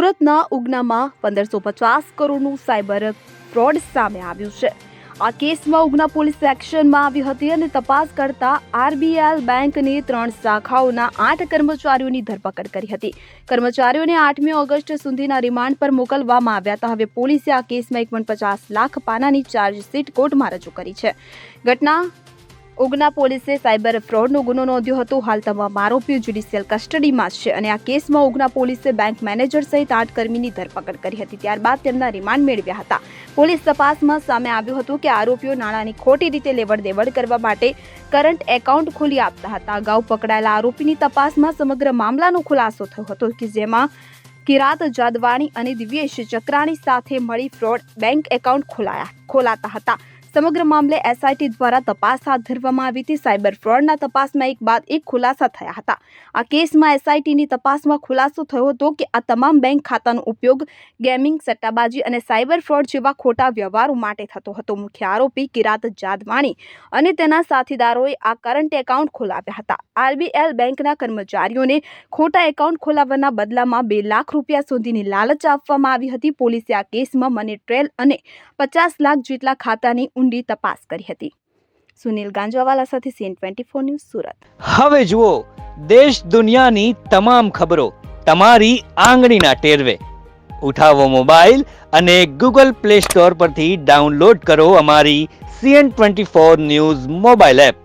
સુરતના ઉગનામાં પંદરસો પચાસ કરોડનું સાયબર ફ્રોડ સામે આવ્યું છે. આ કેસમાં ઉગના પોલીસ એક્શનમાં આવી હતી અને તપાસ કરતા આરબીએલ બેંકની ત્રણ શાખાઓના આઠ કર્મચારીઓની ધરપકડ કરી હતી. કર્મચારીઓને આઠમી ઓગસ્ટ સુધીના રિમાન્ડ પર મોકલવામાં આવ્યા હતા. હવે પોલીસે આ કેસમાં એક લાખ પાનાની ચાર્જશીટ કોર્ટમાં રજૂ કરી છે. ઘટના ઉગના પોલીસે સાયબર ફ્રોડનો ગુનો નોંધ્યો હતો. હાલ તમામ આરોપીઓ જ્યુડિશિયલ કસ્ટડીમાં છે અને આ કેસમાં ઉગના પોલીસે બેંક મેનેજર સહિત આઠ કર્મીની ધરપકડ કરી હતી. ત્યારબાદ તેમના રિમાન્ડ મેળવ્યા હતા. પોલીસ તપાસમાં સામે આવ્યું હતું કે આરોપીઓ નાણાંની ખોટી રીતે લેવડ દેવડ કરવા માટે કરંટ એકાઉન્ટ ખોલી આપતા હતા. અગાઉ પકડાયેલા આરોપીની તપાસમાં સમગ્ર મામલાનો ખુલાસો થયો હતો કે જેમાં કિરાત જાદવાણી અને દિવ્યેશ ચક્રાણી સાથે મળી ફ્રોડ બેંક એકાઉન્ટ ખોલાયા, ખોલાતા હતા. સમગ્ર મામલે એસઆઈટી દ્વારા તપાસ હાથ ધરવામાં આવી હતી. સાયબર ફ્રોડના તપાસમાં એક બાદ એક ખુલાસા થયા હતા. આ કેસમાં એસઆઈટીની તપાસમાં ખુલાસો થયો હતો કે આ તમામ બેંક ખાતાનો ઉપયોગ ગેમિંગ, સટ્ટાબાજી અને સાયબર ફ્રોડ જેવા ખોટા વ્યવહારો માટે થતો હતો. મુખ્ય આરોપી કિરાત જાદવાણી અને તેના સાથીદારોએ આ કરંટ એકાઉન્ટ ખોલાવ્યા હતા. આરબીએલ બેંકના કર્મચારીઓને ખોટા એકાઉન્ટ ખોલાવવાના બદલામાં બે લાખ રૂપિયા સુધીની લાલચ આપવામાં આવી હતી. પોલીસે આ કેસમાં મની ટ્રેલ અને પચાસ લાખ જેટલા ખાતાની ઊંડી તપાસ કરી હતી. સુનિલ ગાંજવાવાલા સાથે CN twenty four news Surat. હવે જુઓ, દેશ દુનિયાની તમામ ખબરો તમારી આંગળીના ટેરવે. ઉઠાવો મોબાઈલ અને ગૂગલ પ્લે સ્ટોર પરથી ડાઉનલોડ કરો અમારી CN twenty four news mobile app.